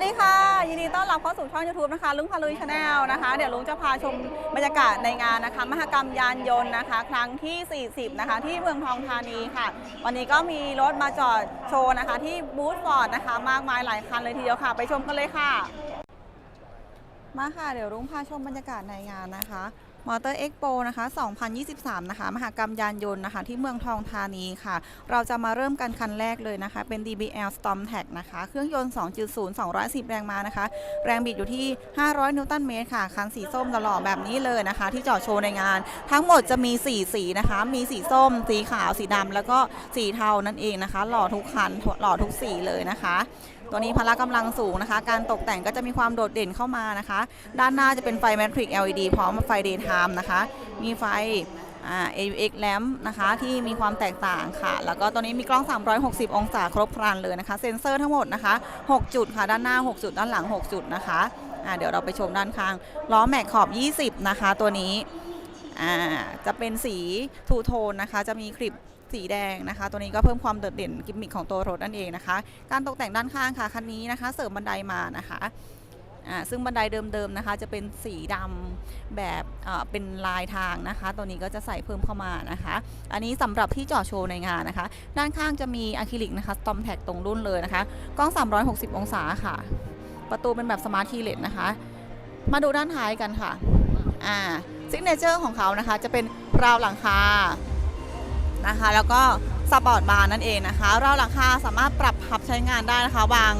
สดีค่ะ ยินดีต้อนรับเข้าสู่ช่อง YouTube นะคะ ลุงพาลุยชาแนลนะคะ เดี๋ยวลุงจะพาชมบรรยากาศในงานนะคะมหกรรมยานยนต์นะคะ ครั้งที่ 40 นะคะ ที่เมืองทองธานีค่ะ วันนี้ก็มีรถมาจอดโชว์นะคะ ที่บูธฟอร์ดนะคะ มากมายหลายคันเลยทีเดียวค่ะ ไปชมกันเลยค่ะ มาค่ะ เดี๋ยวลุงพาชมบรรยากาศในงานนะคะ มอเตอร์เอ็กโปนะคะ 2023 นะคะ มหกรรมยานยนต์นะคะ ที่เมืองทองธานีค่ะ เราจะมาเริ่มกันคันแรกเลยนะคะ เป็น DBL Storm Tag นะคะ เครื่องยนต์ 2.0 210 แรงม้านะคะ แรงบิดอยู่ที่ 500 นิวตันเมตรค่ะ คันสีส้มหล่อแบบนี้เลยนะคะ ที่จอดโชว์ในงาน ทั้งหมดจะมี 4 สีนะคะ มีสีส้ม สีขาว สีดำแล้วก็สีเทานั่นเองนะคะ หล่อทุกคัน หล่อทุกสีเลยนะคะ ตัวนี้พละกำลังสูงนะคะ การตกแต่งก็จะมีความโดดเด่นเข้ามานะคะ ด้านหน้าจะเป็นไฟ Matrix LED พร้อมไฟ Daytime นะคะ มีไฟ AUX lamp นะคะ ที่มีความแตกต่างค่ะ แล้วก็ตัวนี้มีกล้อง 360 องศาครบครันเลยนะคะ เซ็นเซอร์ทั้งหมดนะคะ 6 จุดค่ะ ด้านหน้า 6 จุด ด้านหลัง 6 จุดนะคะเดี๋ยวเราไปชมด้านข้าง ล้อแม็กขอบ 20 นะคะ ตัวนี้จะเป็นสีทูโทนนะคะ จะมีคลิป สีแดงนะคะ ตัวนี้ก็เพิ่มความโดดเด่นกิมมิคของตัวรถนั่นเองนะคะ การตกแต่งด้านข้างค่ะคันนี้นะคะ เสริมบันไดมานะคะซึ่งบันไดเดิมๆนะคะ จะเป็นสีดำแบบเป็นลายทางนะคะ ตัวนี้ก็จะใส่เพิ่มเข้ามานะคะ อันนี้สำหรับที่จอดโชว์ในงานนะคะ ด้านข้างจะมีอะคริลิกนะคะสตอมแท็กตรงรุ่นเลยนะคะกล้อง 360 องศาค่ะ ประตูเป็นแบบสมาร์ทคีเลสนะคะ มาดูด้านท้ายกันค่ะอ่าซิกเนเจอร์ของเขานะคะ จะเป็นราวหลังคา นะคะ แล้วก็สปอร์ตบาร์นั่นเองนะคะ เราหลังคาสามารถปรับพับใช้งานได้นะคะ วาง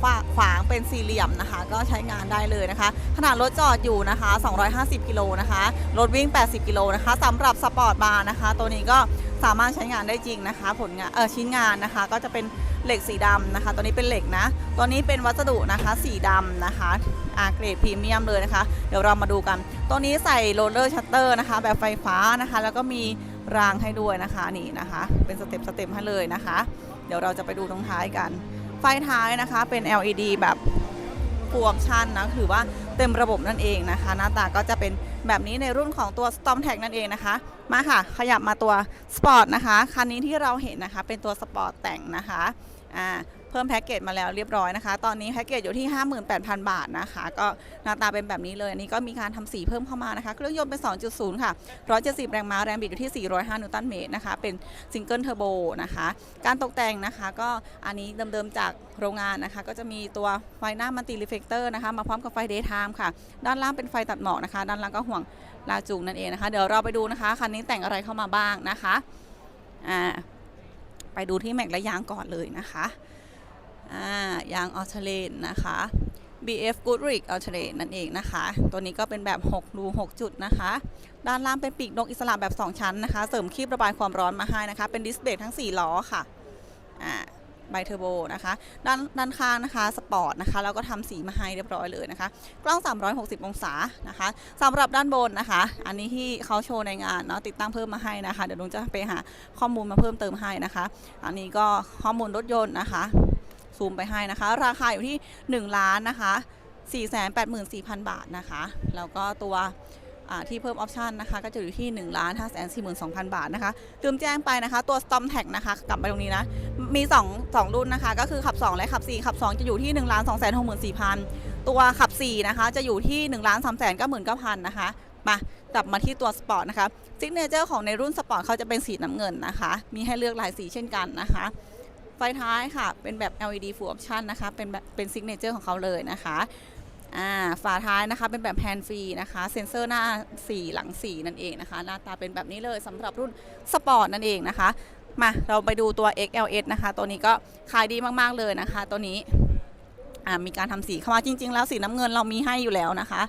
ขวาขวางเป็นสี่เหลี่ยมนะคะ ก็ใช้งานได้เลยนะคะ ขนาดรถจอดอยู่นะคะ 250 กิโลนะคะ รถวิ่ง 80 กิโลนะคะสำหรับสปอร์ตบาร์นะคะ ตัวนี้ก็สามารถใช้งานได้จริงนะคะ ผลงานเออชิ้นงานนะคะ ก็จะเป็นเหล็กสีดำนะคะ ตัวนี้เป็นเหล็กนะ ตัวนี้เป็นวัสดุนะคะ สีดำนะคะอาเกรดพรีเมียมเลยนะคะ เดี๋ยวเรามาดูกัน ตัวนี้ใส่โรลเลอร์ชัตเตอร์นะคะ แบบไฟฟ้านะคะ แล้วก็มี รางให้ด้วยนะคะนี่นะคะ เป็นสเต็ปสเต็ปให้เลยนะคะ เดี๋ยวเราจะไปดูตรงท้ายกัน ไฟท้ายนะคะเป็น LED แบบฟูลออปชันนะถือว่าเต็มระบบนั่นเองนะคะ หน้าตาก็จะเป็นแบบนี้ในรุ่นของตัว Storm Tag นั่นเองนะคะ มาค่ะ ขยับมาตัว Sport นะคะ คันนี้ที่เราเห็นนะคะ เป็นตัว Sport แต่งนะคะอ่า พิ่มแพ็กเกจมาแล้วเรียบร้อยนะคะ ตอนนี้แพ็กเกจอยู่ที่ 58,000 บาทนะคะ ก็หน้าตาเป็นแบบนี้เลยอันนี้ก็มีการทำสีเพิ่มเข้ามานะคะ เครื่องยนต์เป็น 2.0 ค่ะ 170 แรงม้าแรงบิดอยู่ที่ 405 นิวตันเมตรนะคะ เป็นซิงเกิลเทอร์โบนะคะ การตกแต่งนะคะก็อันนี้เดิมๆจากโรงงานนะคะ ก็จะมีตัวไฟหน้ามัลติรีเฟกเตอร์นะคะมาพร้อมกับไฟเดย์ไทม์ค่ะ ด้านล่างเป็นไฟตัดหมอกนะคะ ด้านล่างก็ห่วงลาจูงนั่นเองนะคะ เดี๋ยวเราไปดูนะคะคันนี้แต่งอะไรเข้ามาบ้างนะคะอ่าไปดูที่แม็กและยางก่อนเลยนะคะ ยางออเทเลนนะคะ BF Goodrich a l t e r a t e นั่นเองนะคะ ตัวนี้ก็เป็นแบบ 6 รู 6 จุดนะคะ ด้านล่างเป็นปีกนกอิสระแบบ 2 ชั้นนะคะ เสริมคีบระบายความร้อนมาให้นะคะ เป็นดิสเบรกทั้ง 4 ล้อค่ะ อ่าไบเทอร์โบนะคะ ด้านด้านข้างนะคะ สปอร์ตนะคะ แล้วก็ทำสีมาให้เรียบร้อยเลยนะคะ กล้อง 360 องศานะคะสำหรับด้านบนนะคะ อันนี้ที่เขาโชว์ในงานเนาะ ติดตั้งเพิ่มมาให้นะคะ เดี๋ยวลุงจะไปหาข้อมูลมาเพิ่มเติมให้นะคะ อันนี้ก็ข้อมูลรถยนต์นะคะ ซูมไปให้นะคะ ราคาอยู่ที่ 1 ล้านนะคะ484,000 บาทนะคะ แล้วก็ตัวที่เพิ่มออปชันนะคะ ก็จะอยู่ที่1ล้าน542,000 บาทนะคะลืมแจ้งไปนะคะ ตัว Storm Tag นะคะ กลับไปตรงนี้นะ มี 2 2 รุ่นนะคะ ก็คือขับ 2 และขับ 4 ขับ 2 จะอยู่ที่1ล้าน264,000 ตัวขับ 4 นะคะ จะอยู่ที่1ล้าน399,000 นะคะ มากลับมาที่ตัวสปอร์ตนะคะซิกเนเจอร์ของในรุ่นสปอร์ตเขาจะเป็นสีน้ำเงินนะคะ มีให้เลือกหลายสีเช่นกันนะคะ ไฟท้ายค่ะ เป็นแบบ LED full option นะคะ เป็นแบบเป็นซิกเนเจอร์ของเขาเลยนะคะอ่าฝาท้ายนะคะเป็นแบบแฮนด์ฟรีนะคะเซ็นเซอร์หน้า4หลัง4นั่นเองนะคะ หน้าตาเป็นแบบนี้เลยสำหรับรุ่นสปอร์ตนั่นเองนะคะ มาเราไปดูตัว XLS นะคะ ตัวนี้ก็ขายดีมากๆเลยนะคะ ตัวนี้มีการทำสีเข้ามาจริง ๆ แล้วสีน้ำเงินเรามีให้อยู่แล้วนะคะ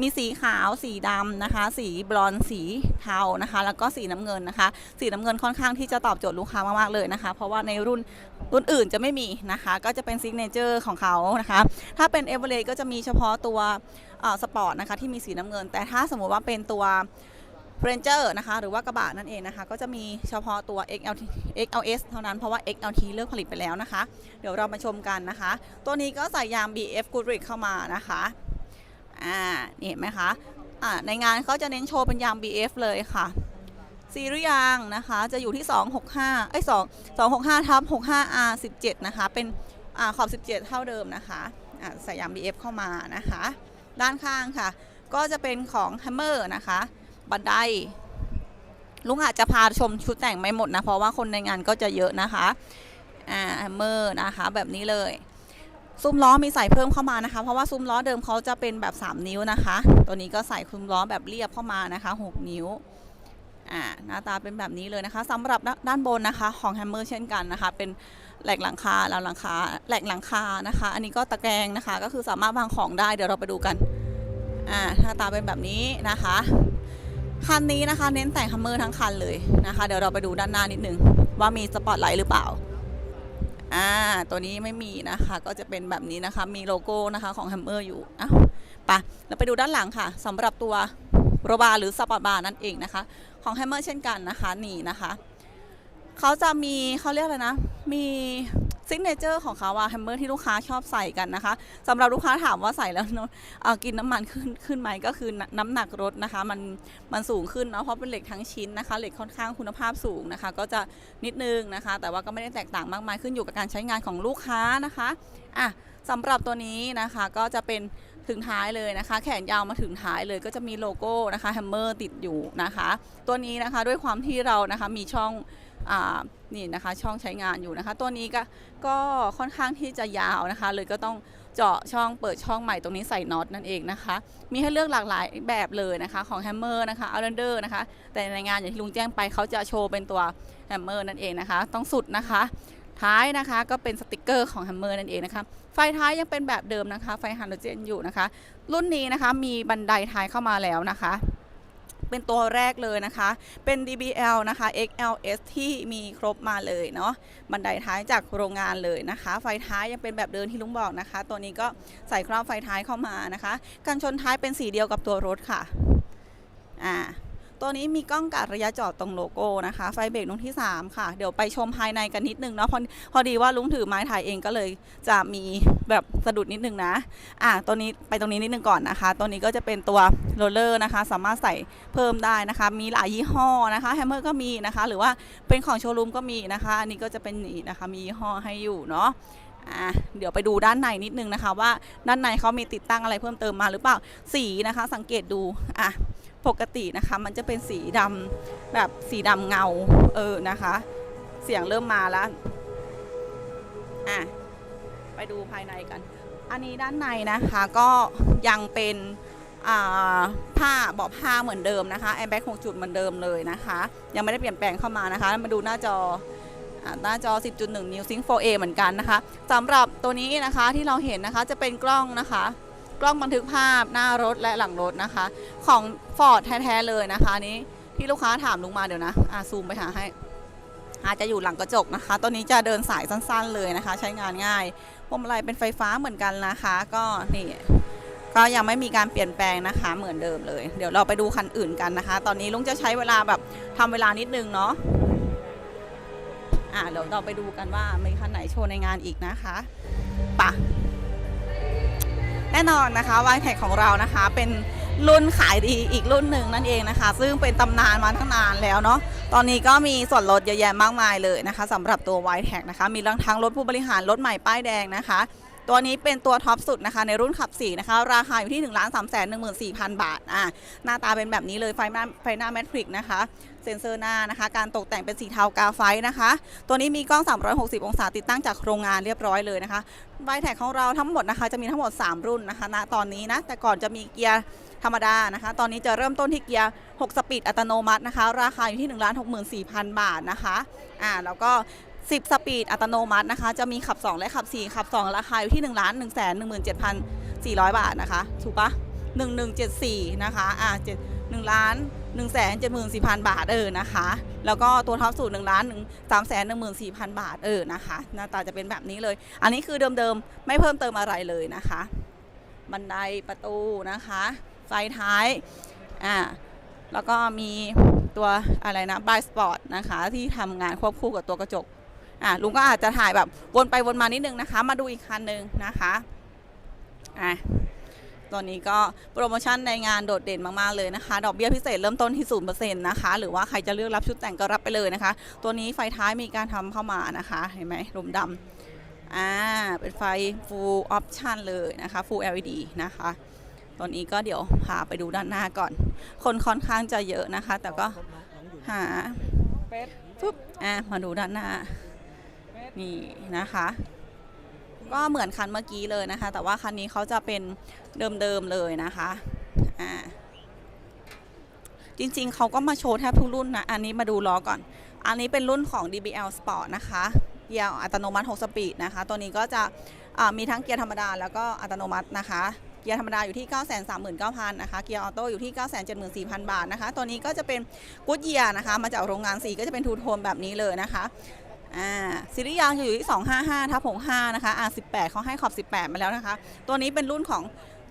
มีสีขาวสีดำนะคะ สีบลอนสีเทานะคะ แล้วก็สีน้ำเงินนะคะ สีน้ำเงินค่อนข้างที่จะตอบโจทย์ลูกค้ามากๆเลยนะคะ เพราะว่าในรุ่นรุ่นอื่นจะไม่มีนะคะ ก็จะเป็นซิกเนเจอร์ของเขานะคะ ถ้าเป็นเอเวอเรก็จะมีเฉพาะตัวสปอร์ตนะคะที่มีสีน้ำเงิน แต่ถ้าสมมุติว่าเป็นตัวเรนเจอร์นะคะหรือว่ากระบะนั่นเองนะคะ ก็จะมีเฉพาะตัว XLT XLS เท่านั้นเพราะว่า XLT เลิกผลิตไปแล้วนะคะ เดี๋ยวเรามาชมกันนะคะ ตัวนี้ก็ใส่ยาง BF Goodrich เข้ามานะคะ อ่านี่เห็นไหมคะอ่าในงานเขาจะเน้นโชว์เป็นยาง BF เลยค่ะซีรีส์ยางนะคะจะอยู่ที่ 265เอ้ย2 265ทับ 65R 17 นะคะเป็นอาขอบ 17 เท่าเดิมนะคะอ่าใส่ยาง BF เข้ามานะคะ ด้านข้างค่ะ ก็จะเป็นของ Hammer นะคะ บันไดลุงอาจจะพาชมชุดแต่งไม่หมดนะ เพราะว่าคนในงานก็จะเยอะนะคะอ่า Hammer นะคะแบบนี้เลย ซุ้มล้อมีใส่เพิ่มเข้ามานะคะ เพราะว่าซุ้มล้อเดิมเขาจะเป็นแบบ 3 นิ้วนะคะ ตัวนี้ก็ใส่ซุ้มล้อแบบเรียบเข้ามานะคะ 6 นิ้วอ่าหน้าตาเป็นแบบนี้เลยนะคะสำหรับด้านด้านบนนะคะ ของแฮมเมอร์เช่นกันนะคะ เป็นแหลกหลังคาแล้วหลังคาแหลกหลังคานะคะ อันนี้ก็ตะแกรงนะคะ ก็คือสามารถวางของได้เดี๋ยวเราไปดูกันอ่าหน้าตาเป็นแบบนี้นะคะคันนี้นะคะ เน้นแต่งแฮมเมอร์ทั้งคันเลยนะคะ เดี๋ยวเราไปดูด้านหน้านิดนึงว่ามีสปอตไลท์หรือเปล่า อ่าตัวนี้ไม่มีนะคะก็จะเป็นแบบนี้นะคะ มีโลโก้นะคะของแฮมเมอร์อยู่อะไปะเราไปดูด้านหลังค่ะสำหรับตัวโรบาร์หรือสปอร์ตบาร์นั่นเองนะคะ ของแฮมเมอร์เช่นกันนะคะนี่นะคะเขาจะมีเขาเรียกอะไรนะ มี ซิกเนเจอร์ของเขาอะแฮมเมอร์ที่ลูกค้าชอบใส่กันนะคะสำหรับลูกค้าถามว่าใส่แล้วเอะเอ่อกินน้ำมันขึ้นขึ้นไหมก็คือน้น้ำหนักรถนะคะ มันมันสูงขึ้นเนาะเพราะเป็นเหล็กทั้งชิ้นนะคะเหล็กค่อนข้างคุณภาพสูงนะคะ ก็จะนิดนึงนะคะ แต่ว่าก็ไม่ได้แตกต่างมากมายขึ้นอยู่กับการใช้งานของลูกค้านะคะอะสำหรับตัวนี้นะคะก็จะเป็นถึงท้ายเลยนะคะ แขนยาวมาถึงท้ายเลยก็จะมีโลโก้นะคะแฮมเมอร์ติดอยู่นะคะ ตัวนี้นะคะด้วยความที่เรานะคะมีช่อง นี่นะคะช่องใช้งานอยู่นะคะ ตัวนี้ก็ก็ค่อนข้างที่จะยาวนะคะ เลยก็ต้องเจาะช่องเปิดช่องใหม่ตรงนี้ใส่น็อตนั่นเองนะคะ มีให้เลือกหลากหลายแบบเลยนะคะของแฮมเมอร์นะคะอัลเรนเดอร์นะคะ แต่ในงานอย่างที่ลุงแจ้งไปเขาจะโชว์เป็นตัวแฮมเมอร์นั่นเองนะคะ ต้องสุดนะคะท้ายนะคะก็เป็นสติกเกอร์ของแฮมเมอร์นั่นเองนะคะ ไฟท้ายยังเป็นแบบเดิมนะคะ ไฟไฮาโลเจนอยู่นะคะ รุ่นนี้นะคะมีบันไดท้ายเข้ามาแล้วนะคะ เป็นตัวแรกเลยนะคะ เป็น DBL นะคะ XLS ที่มีครบมาเลยเนาะบันไดท้ายจากโรงงานเลยนะคะ ไฟท้ายยังเป็นแบบเดินที่ลุงบอกนะคะ ตัวนี้ก็ใส่ครอบไฟท้ายเข้ามานะคะ กันชนท้ายเป็นสีเดียวกับตัวรถค่ะอ่า ตัวนี้มีกล้องกัดระยะจอดตรงโลโก้นะคะ ไฟเบรกตรงที่ 3 ค่ะ เดี๋ยวไปชมภายในกันนิดนึงเนาะพอพอดีว่าลุงถือไม้ถ่ายเองก็เลยจะมีแบบสะดุดนิดนึงนะ อะตัวนี้ไปตรงนี้นิดนึงก่อนนะคะ ตัวนี้ก็จะเป็นตัวโรลเลอร์นะคะ สามารถใส่เพิ่มได้นะคะ มีหลายยี่ห้อนะคะแฮมเมอร์ก็มีนะคะ หรือว่าเป็นของโชว์รูมก็มีนะคะ อันนี้ก็จะเป็นนี่นะคะ มียี่ห้อให้อยู่เนาะอะเดี๋ยวไปดูด้านในนิดนึงนะคะ ว่าด้านในเขามีติดตั้งอะไรเพิ่มเติมมาหรือเปล่าสีนะคะ สังเกตดูอะ ปกตินะคะ มันจะเป็นสีดำแบบสีดำเงาเออนะคะ เสียงเริ่มมาแล้วอะไปดูภายในกัน อันนี้ด้านในนะคะก็ยังเป็นผ้าเบาะผ้าเหมือนเดิมนะคะแอร์แบ็กหกจุดเหมือนเดิมเลยนะคะ ยังไม่ได้เปลี่ยนแปลงเข้ามานะคะ มาดูหน้าจอหน้าจอ 10.1 นิ้วซิง 4A เหมือนกันนะคะสำหรับตัวนี้นะคะที่เราเห็นนะคะจะเป็นกล้องนะคะ กล้องบันทึกภาพหน้ารถและหลังรถนะคะ ของ Ford แท้ๆเลยนะคะนี้ที่ลูกค้าถามลุงมาเดี๋ยวนะอ่าซูมไปหาให้ อาจจะอยู่หลังกระจกนะคะ ตัวนี้จะเดินสายสั้นๆเลยนะคะ ใช้งานง่ายพวงมาลัยเป็นไฟฟ้าเหมือนกันนะคะ ก็นี่ก็ยังไม่มีการเปลี่ยนแปลงนะคะเหมือนเดิมเลย เดี๋ยวเราไปดูคันอื่นกันนะคะ ตอนนี้ลุงจะใช้เวลาแบบทำเวลานิดนึงเนาะอ่าเดี๋ยวเราไปดูกันว่ามีคันไหนโชว์ในงานอีกนะคะปะ แน่นอนนะคะวายแท็กของเรานะคะ เป็นรุ่นขายดีอีกรุ่นหนึ่งนั่นเองนะคะ ซึ่งเป็นตำนานมาตั้งนานแล้วเนาะตอนนี้ก็มีส่วนลดเยอะแยะมากมายเลยนะคะสำหรับตัววายแท็กนะคะ มีทั้งรถผู้บริหารรถใหม่ป้ายแดงนะคะ ตัวนี้เป็นตัวท็อปสุดนะคะในรุ่นขับ4นะคะราคาอยู่ที่1 3 1 4 0 0 0บาทอ่าหน้าตาเป็นแบบนี้เลยไฟหน้าไฟหน้าแมทริกนะคะเซ็นเซอร์หน้านะคะ การตกแต่งเป็นสีเทากาไฟนะคะ ตัวนี้มีกล้อง 360 องศาติดตั้งจากโรงงานเรียบร้อยเลยนะคะ y t e c ของเราทั้งหมดนะคะ จะมีทั้งหมด 3 รุ่นนะคะณตอนนี้นะ แต่ก่อนจะมีเกียร์ธรรมดานะคะ ตอนนี้จะเริ่มต้นที่เกียร์ 6 สปีดอัตโนมัตินะคะ ราคาอยู่ที่ 1 6 4 0 0 0 บาทนะคะ อ่า แล้วก็ 10 สปีดอัตโนมัตินะคะ จะมีขับ 2 และขับ 4 ขับ 2 ราคาอยู่ที่ 1 1 1 1 7 4 0 0 บาทนะคะ ถูกปะ1174 นะคะ อ่า7 1ล้าน1 7 4 0 0 0 บาท เออ นะคะ แล้วก็ตัวท็อปสูตร1ล้าน1 3 1 4 0 0 0 บาท เออ นะคะ หน้าตาจะเป็นแบบนี้เลย อันนี้คือเดิมๆ ไม่เพิ่มเติมอะไรเลยนะคะ บันไดประตูนะคะ ไฟท้าย อ่า แล้วก็มีตัวอะไรนะบายสปอร์ตนะคะ ที่ทำงานควบคู่กับตัวกระจก อะลุงก็อาจจะถ่ายแบบวนไปวนมานิดนึงนะคะ มาดูอีกคันหนึ่งนะคะอะตัวนี้ก็โปรโมชั่นในงานโดดเด่นมาก ๆ เลยนะคะ ดอกเบี้ยพิเศษเริ่มต้นที่0%นะคะ หรือว่าใครจะเลือกรับชุดแต่งก็รับไปเลยนะคะ ตัวนี้ไฟท้ายมีการทำเข้ามานะคะ เห็นไหมลมดำอ่า เป็นไฟ full option เลยนะคะ full LED นะคะ ตอนนี้ก็เดี๋ยวพาไปดูด้านหน้าก่อน คนค่อนข้างจะเยอะนะคะ แต่ก็หาปุ๊บอะมาดูด้านหน้า นี่นะคะ ก็เหมือนคันเมื่อกี้เลยนะคะ แต่ว่าคันนี้เขาจะเป็นเดิมๆเลยนะคะอ่าจริงๆ เขาก็มาโชว์แทบทุกรุ่นนะ อันนี้มาดูล้อก่อน อันนี้เป็นรุ่นของ DBL Sport นะคะเกียร์อัตโนมัติ 6 สปีดนะคะ ตัวนี้ก็จะมีทั้งเกียร์ธรรมดาแล้วก็อัตโนมัตินะคะ เกียร์ธรรมดาอยู่ที่ 939,000 นะคะ เกียร์ออโต้อยู่ที่ 974,000 บาทนะคะ ตัวนี้ก็จะเป็นกูดเยียร์นะคะ มาจากโรงงานสีก็จะเป็นทูโทนแบบนี้เลยนะคะ อ่าซีรีส์ยางจะอยู่ที่ 255ทับ65 นะคะ R18 เขาให้ขอบ 18 มาแล้วนะคะ ตัวนี้เป็นรุ่นของ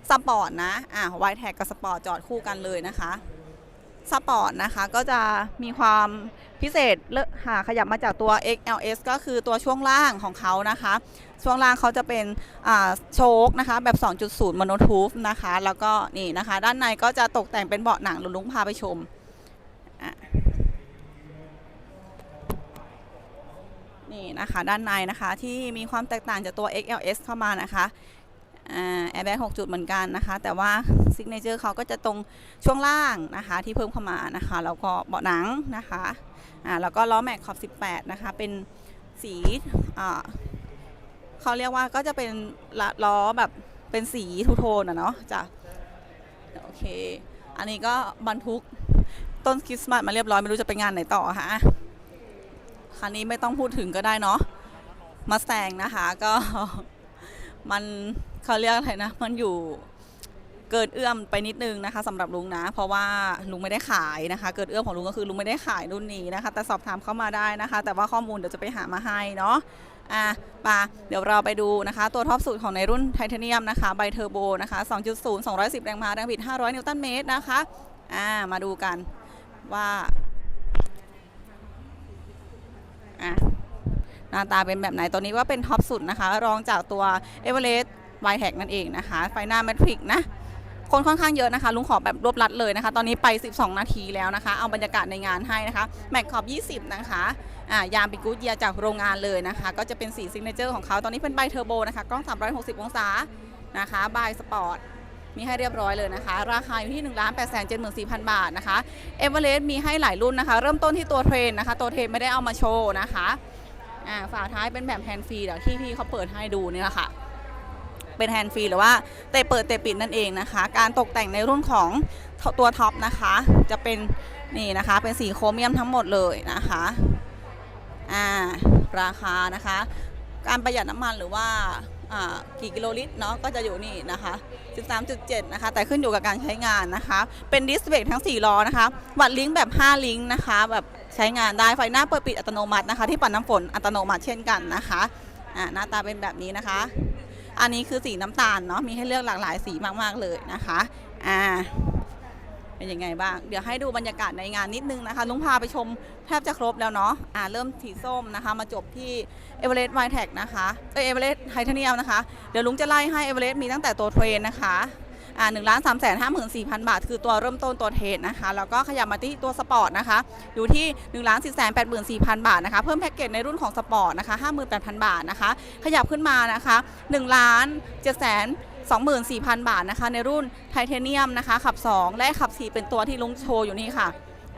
สปอร์ตนะอ่าไวแท็กกับสปอร์ตจอดคู่กันเลยนะคะสปอร์ตนะคะก็จะมีความพิเศษเลหาขยับมาจากตัว XLS ก็คือตัวช่วงล่างของเขานะคะ ช่วงล่างเขาจะเป็นโชคนะคะ แบบ 2.0 m o n o t o o f นะคะ แล้วก็นี่นะคะ ด้านในก็จะตกแต่งเป็นเบาะหนังลุงลุงพาไปชมอะ นี่นะคะด้านในนะคะที่มีความแตกต่างจากตัว XLS เข้ามานะคะแอร์แบ็ก6จุดเหมือนกันนะคะ แต่ว่าซิกเนเจอร์เขาก็จะตรงช่วงล่างนะคะที่เพิ่มเข้ามานะคะแล้วก็เบาะหนังนะคะอ่าแล้วก็ล้อแม็กขอบ 18 นะคะ เป็นสีอ่าเขาเรียกว่าก็จะเป็นล้อแบบเป็นสีทูโทนอะเนาะจ้ะโอเค อันนี้ก็บรรทุกต้นคริสต์มาสมาเรียบร้อย ไม่รู้จะไปงานไหนต่อฮะ คันนี้ไม่ต้องพูดถึงก็ได้เนาะมาแซงนะคะก็มันเขาเรียกอะไรนะ มันอยู่เกินเอื้อมไปนิดนึงนะคะสำหรับลุงนะ เพราะว่าลุงไม่ได้ขายนะคะ เกิดเอื้อมของลุงก็คือลุงไม่ได้ขายรุ่นนี้นะคะ แต่สอบถามเข้ามาได้นะคะ แต่ว่าข้อมูลเดี๋ยวจะไปหามาให้เนาะอะปาเดี๋ยวเราไปดูนะคะ ตัวท็อปสุดของในรุ่นไทเทเนียมนะคะไบเทอร์โบนะคะ 2.0 210 แรงม้าแรงบิด 500 นิวตันเมตรนะคะอ่ามาดูกันว่า อะหน้าตาเป็นแบบไหนตัวนี้ว่าเป็นท็อปสุดนะคะ รองจากตัวเอเวอเรสต์ไวแท็กนั่นเองนะคะ ไฟหน้าแมทริกนะ คนค่อนข้างเยอะนะคะ ลุงขอแบบรวบรัดเลยนะคะ ตอนนี้ไป 12 นาทีแล้วนะคะ เอาบรรยากาศในงานให้นะคะ แม็กขอบ 20 นะคะอ่ายางป็นกูดเยียจากโรงงานเลยนะคะ ก็จะเป็นสีซิกเนเจอร์ของเขา ตอนนี้เป็นไบเทอร์โบนะคะ กล้อง 360 องศานะคะบายสปอร์ต มีให้เรียบร้อยเลยนะคะ ราคาอยู่ที่1 8 7 4 0 0 0บาทนะคะเอเวอเรสต์มีให้หลายรุ่นนะคะ เริ่มต้นที่ตัวเทรนนะคะ ตัวเทรนไม่ได้เอามาโชว์นะคะอ่าฝาท้ายเป็นแบบแฮนด์ฟรีเดี๋ยวที่พี่เขาเปิดให้ดูนี่แหละค่ะเป็นแฮนด์ฟรีหรือว่าเตะเปิดเตะปิดนั่นเองนะคะ การตกแต่งในรุ่นของตัวท็อปนะคะ จะเป็นนี่นะคะเป็นสีโครเมียมทั้งหมดเลยนะคะอ่าราคานะคะ การประหยัดน้ำมันหรือว่า กี่กิโลลิตรเนาะก็จะอยู่นี่นะคะ 13.7 นะคะ แต่ขึ้นอยู่กับการใช้งานนะคะ เป็นดิสเบรกทั้ง 4 ล้อนะคะ วัดลิงก์แบบ 5 ลิงก์นะคะ แบบใช้งานได้ไฟหน้าเปิดปิดอัตโนมัตินะคะ ที่ปัดน้ำฝนอัตโนมัติเช่นกันนะคะอ่าหน้าตาเป็นแบบนี้นะคะ อันนี้คือสีน้ำตาลเนาะมีให้เลือกหลากหลายสีมากๆเลยนะคะอ่า เป็นยังไงบ้าง เดี๋ยวให้ดูบรรยากาศในงานนิดนึงนะคะ ลุงพาไปชมแทบจะครบแล้วเนาะอ่าเริ่มสีส้มนะคะ มาจบที่เอเวอเรสต์ไวแท็กนะคะเอเวอเรสต์ไทเทเนียมนะคะ เดี๋ยวลุงจะไล่ให้เอเวอเรสต์มีตั้งแต่ตัวเทรนนะคะอ่าหนึ่งล้านสามแสนห้าหมื่นสี่พันบาท คือตัวเริ่มต้นตัวเทรนนะคะ แล้วก็ขยับมาที่ตัวสปอร์ตนะคะ อยู่ที่1นึ่งล้านสี่แสนแปดหมื่นสี่พันบาทนะคะ เพิ่มแพ็กเกจในรุ่นของสปอร์ตนะคะห้าหมื่นแปดพันบาทนะคะ ขยับขึ้นมานะคะ1ล้านเจ็ดแสน 24,000 บาทนะคะ ในรุ่นไทเทเนียมนะคะ ขับ 2 และขับ 4 เป็นตัวที่ลุงโชว์อยู่นี่ค่ะ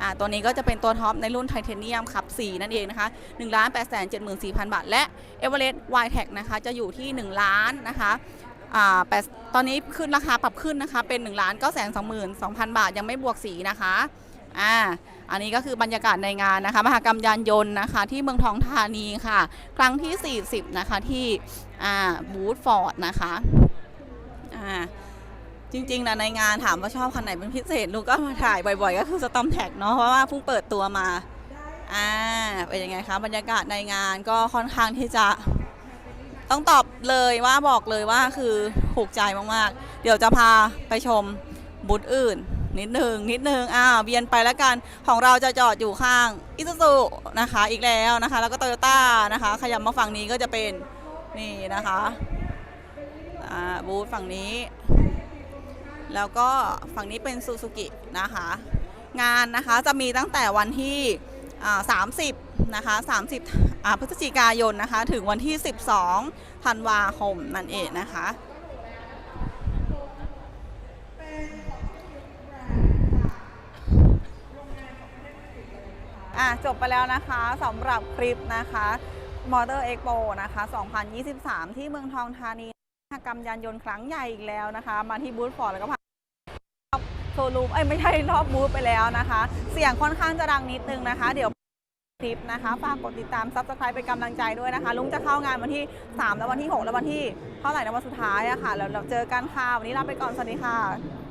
อ่าตัวนี้ก็จะเป็นตัวท็อปในรุ่นไทเทเนียมขับ 4 นั่นเองนะคะ1ล้าน8 7 4 0 0 0 บาท และเอเวอเรสต์ไวแท็กนะคะจะอยู่ที่ 1 ล้านนะคะอ่าแปดตอนนี้ขึ้นราคาปรับขึ้นนะคะ เป็น1ล้าน9 2 2 0 0 0บาทยังไม่บวกสีนะคะอ่าอันนี้ก็คือบรรยากาศในงานนะคะ มหกรรมยานยนต์นะคะ ที่เมืองทองธานีค่ะ ครั้งที่ 40 นะคะที่อ่าบูธฟอร์ดนะคะ อ่าจริงๆนะในงานถามว่าชอบคันไหนเป็นพิเศษลูกก็มาถ่ายบ่อยๆ ก็คือสตอมแท็กเนาะเพราะว่าเพิ่งเปิดตัวมาอ่าเป็นยังไงคะบรรยากาศในงานก็ค่อนข้างที่จะต้องตอบเลยว่าบอกเลยว่าคือถูกใจมากๆ เดี๋ยวจะพาไปชมบูธอื่น นิดหนึ่งนิดหนึ่งอ่าเวียนไปแล้วกันของเราจะจอดอยู่ข้างอิซูซุนะคะ อีกแล้วนะคะ แล้วก็โตโยต้านะคะ ขยับมาฝั่งนี้ก็จะเป็นนี่นะคะ อ่าบูธฝั่งนี้ แล้วก็ฝั่งนี้เป็นซูซูกินะคะ งานนะคะจะมีตั้งแต่วันที่อ่า30นะคะ30อ่าพฤศจิกายนนะคะ ถึงวันที่ 12ธันวาคมนั่นเองนะคะ อะ จบไปแล้วนะคะสำหรับคลิปนะคะมอเตอร์เอ็กโปนะคะ 2023 ที่เมืองทองธานี กรรมยานยนต์ครั้งใหญ่อีกแล้วนะคะ มาที่บูธฟอร์ดแล้วก็พารอบโชว์รูมเอ้ยไม่ใช่รอบบูธไปแล้วนะคะ เสียงค่อนข้างจะดังนิดนึงนะคะ เดี๋ยวคลิปนะคะฝากกดติดตามซับสไครป์เป็นกำลังใจด้วยนะคะ ลุงจะเข้างานวันที่ 3 และวันที่ 6 และวันที่เท่าไหร่นะวันสุดท้ายอะค่ะแล้วเราเจอกันค่ะวันนี้ลาไปก่อนสวัสดีค่ะ